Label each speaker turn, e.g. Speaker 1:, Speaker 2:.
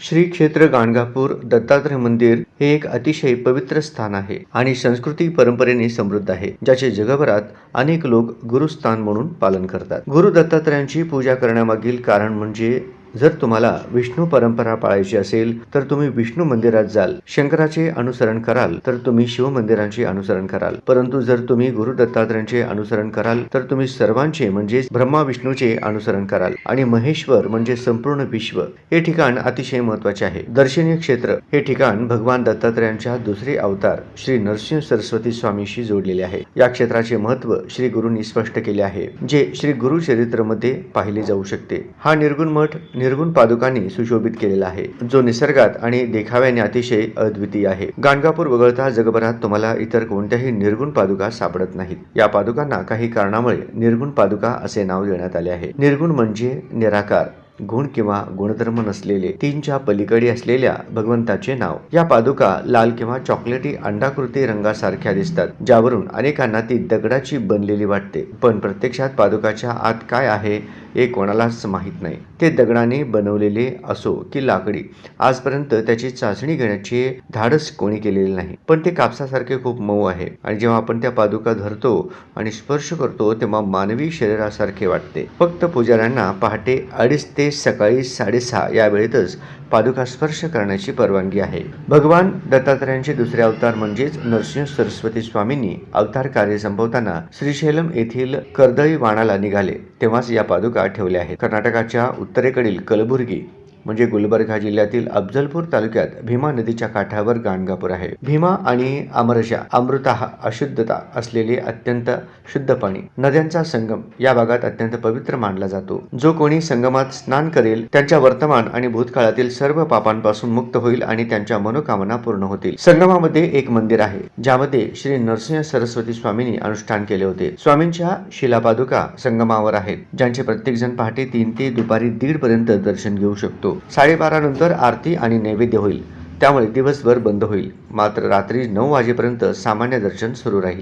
Speaker 1: श्री क्षेत्र गाणगापूर दत्तात्रय मंदिर हे एक अतिशय पवित्र स्थान आहे आणि संस्कृती परंपरेने समृद्ध आहे ज्याचे जगभरात अनेक लोक गुरुस्थान म्हणून पालन करतात. गुरु दत्तात्रयांची पूजा करण्यामागील कारण म्हणजे जर तुम्हाला विष्णू परंपरा पाळायची असेल तर तुम्ही विष्णू मंदिरात जाल. शंकराचे अनुसरण कराल तर तुम्ही शिव मंदिरांचे अनुसरण कराल. परंतु जर तुम्ही गुरु दत्तात्रयांचे अनुसरण कराल तर तुम्ही सर्वांचे म्हणजे ब्रह्मा विष्णूचे अनुसरण कराल. आणि महेश्वर म्हणजे संपूर्ण विश्व हे ठिकाण अतिशय महत्त्वाचे आहे. दर्शनीय क्षेत्र हे ठिकाण भगवान दत्तात्रयांच्या दुसरे अवतार श्री नरसिंह सरस्वती स्वामीशी जोडलेले आहे. या क्षेत्राचे महत्त्व श्री गुरुंनी स्पष्ट केले आहे जे श्री गुरु चरित्रमध्ये पाहिले जाऊ शकते. हा निर्गुण मठ निर्गुण पादुकांनी सुशोभित केलेला आहे. जो निसर्गात आणि देखाव्याने अतिशय अद्वितीय आहे. गाणगापूर वगळता जगभरात तुम्हाला इतर कोणत्याही निर्गुण पादुका सापडत नाहीत. या पादुकांना काही कारणामुळे निर्गुण पादुका असे नाव देण्यात आले आहे. निर्गुण म्हणजे निराकार गुण किंवा गुणधर्म नसलेले तीनच्या पलीकडे असलेल्या भगवंताचे नाव. या पादुका लाल किंवा चॉकलेटी अंडाकृती रंगासारख्या दिसतात ज्यावरून अनेकांना ती दगडाची बनलेली वाटते. पण प्रत्यक्षात पादुकाच्या आत काय आहे हे कोणालाच माहीत नाही. ते दगडाने बनवलेले असो की लाकडी आजपर्यंत त्याची चाचणी घेण्याची धाडस कोणी केलेले नाही. पण ते कापसासारखे खूप मऊ आहे आणि जेव्हा आपण त्या पादुका धरतो आणि स्पर्श करतो तेव्हा मानवी शरीरासारखे वाटते. फक्त पुजाऱ्यांना पहाटे अडीच ते सकाळी साडेसहा या वेळेतच पादुका स्पर्श करण्याची परवानगी आहे. भगवान दत्तात्रयांचे दुसरे अवतार म्हणजेच नरसिंह सरस्वती स्वामींनी अवतार कार्य संपवताना श्रीशैलम येथील कर्दळी वाणाला निघाले. तेव्हाच या पादुका ठेवल्या आहेत. कर्नाटकाच्या उत्तरेकडील कलबुर्गी म्हणजे गुलबर्गा जिल्ह्यातील अफजलपूर तालुक्यात भीमा नदीच्या काठावर गाणगापूर आहे. भीमा आणि अमरशा अमृता अशुद्धता असलेले अत्यंत शुद्ध पाणी नद्यांचा संगम या भागात अत्यंत पवित्र मानला जातो. जो कोणी संगमात स्नान करेल त्यांच्या वर्तमान आणि भूतकाळातील सर्व पापांपासून मुक्त होईल आणि त्यांच्या मनोकामना पूर्ण होतील. संगमामध्ये एक मंदिर आहे ज्यामध्ये श्री नरसिंह सरस्वती स्वामींनी अनुष्ठान केले होते. स्वामींच्या शिलापादुका संगमावर आहेत ज्यांचे प्रत्येक जण पहाटे तीन ते दुपारी दीड पर्यंत दर्शन घेऊ शकतो. शकतो साडेबारानंतर आरती आणि नैवेद्य होईल. त्यामुळे दिवसभर बंद होईल. मात्र रात्री नऊ वाजेपर्यंत सामान्य दर्शन सुरू राहील.